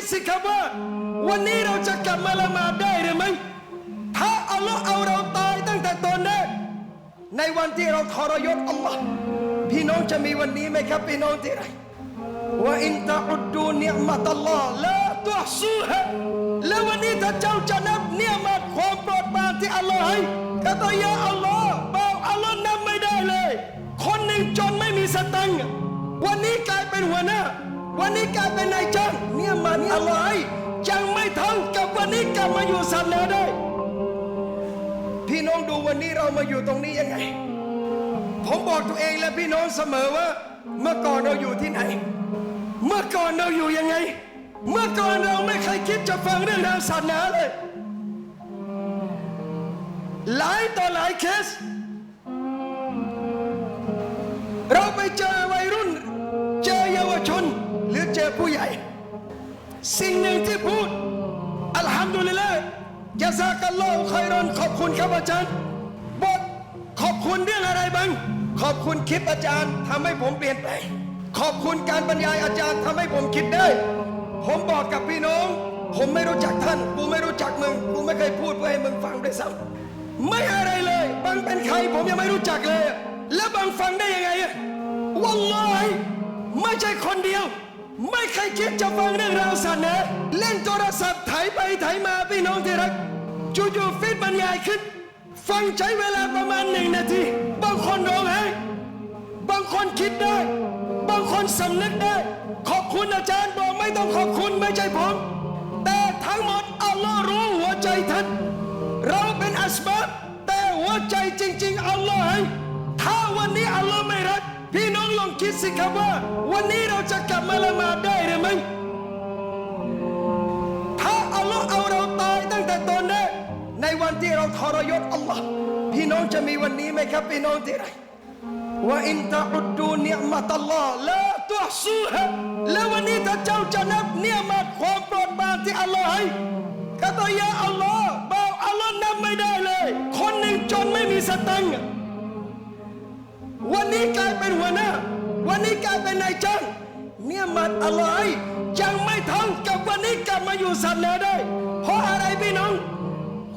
ดสิครับว่า วันนี้เราจะกลับมาละหมาดได้หรือไม่ถ้าอัลลอฮ์เอาเราตายตั้งแต่ตอนแรกในวันที่เราทรยศอัลลอฮ์พี่น้องจะมีวันนี้ไหมครับ พี่น้องที่ไรว่าอินตะอุดดูเนียมัตัลลอฮ์ละตุฮซูฮะแล้ววันนี้ถ้าเจ้าจะนับเนียมัตความโปรดปรานที่อัลลอฮ์ให้ก็ต้องยาอัลลอฮ์บอกอัลลอฮ์นับไม่ได้เลย คนหนึ่งจนไม่มีสตังค์วันนี้กลายเป็นหัวหน้า วันนี้กลายเป็นนายจ้างเนี่ยมันอะไรยังไม่ทันกับวันนี้กลับมาอยู่สัตว์แล้วได้ พี่น้องดูวันนี้เรามาอยู่ตรงนี้ยังไง ผมบอกตัวเองและพี่น้องเสมอว่า เมื่อก่อนเราอยู่ที่ไหน เมื่อก่อนเราอยู่ยังไง เมื่อก่อนเราไม่เคยคิดจะฟังเรื่องราวศาสนาเลยหลายต่อหลายเคส เราไปเจอวัยรุ่น เจอเยาวชนหรือ เจอผู้ใหญ่ สิ่งหนึ่งที่พูด อัลฮัมดุลิลละยาซากัลลอฮุคอยรอนขอบคุณครับอาจารย์บทขอบคุณเรื่องอะไรบ้าง ขอบคุณคลิปอาจารย์ทำให้ผมเปลี่ยนแปขอบคุณการบรรยายอาจารย์ทำให้ผมคิดได้ ผมบอกกับพี่น้อง ผมไม่รู้จักท่าน กูไม่รู้จักมึง กูไม่เคยพูดเพื่อให้มึงฟังด้วยซ้ำไม่อะไรเลย บางเป็นใครผมยังไม่รู้จักเลย แล้วบางฟังได้ยังไงอะวัลลอฮิไม่ใช่คนเดียว ไม่เคยคิดจะฟังเรื่องราวศาสนาเล่นโทรศัพท์ไถไปไถมาพี่น้องที่รักจู่ๆฟีดบรรยายขึ้น ฟังใช้เวลาประมาณหนึ่งนาที บางคนร้องไห้บางคนคิดได้ บางคนสำนึกได้ ขอบคุณอาจารย์บอกไม่ต้องขอบคุณไม่ใช่ผม แต่ทั้งหมดอัลลอฮ์รู้หัวใจท่าน เราเป็นอัสบับแต่หัวใจจริง ๆอัลลอฮ์ให้ องคิดสิครับว่า วันนี้เราจะกลับมาละหมาดได้หรือไม่ถ้าอัลลอฮ์เอาเราตายตั้งแต่ตอนแรกในวันที่เราทรยศอัลลอฮ์พี่น้องจะมีวันนี้ไหมครับพี่น้องที่ไรว่าอินตะอุดดูเนียมัตอัลลอฮ์ละตุฮซูฮะแล้ววันนี้ถ้าเจ้าจะนับเนียมัตความโปรดปรานที่อัลลอฮ์ให้ก็ต้องยาอัลลอฮ์บอกอัลลอฮ์นับไม่ได้เลย คนหนึ่งจนไม่มีสตังค์ กาเป็นนายจ้างเนี่ยมันอะไรยังไม่ทันกับวันนี้กลับมาอยู่สัตว์แล้วได้ เพราะอะไรพี่น้อง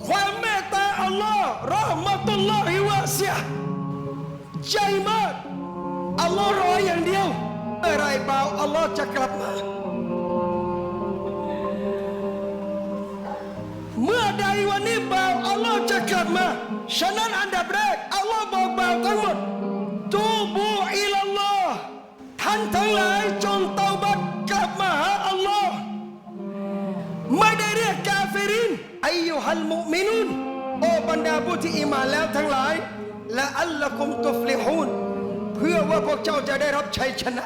ความเมตตาอัลลอฮ์รอห์มะตุลลอฮิวะเสียใจมากอัลลอฮ์รออย่างเดียวเมื่อไรเปล่าอัลลอฮ์จะกลับมา เมื่อใดวันนี้บ่าวอัลลอฮ์จะกลับมา ฉะนั้นอันดับแรกอัลลอฮ์บอกบ่าวทั้งหมดานทั้งหลายจงเตาบัตกลับมาหาอัลลอฮ์ไม่ได้เรียกกาเฟรินอายุฮัลมุมินุนโอบรรดาผู้ที่อิมานแล้วทั้งหลาย และอัลละกุมตุฟลิฮูนเพื่อว่าพวกเจ้าจะได้รับชัยชนะ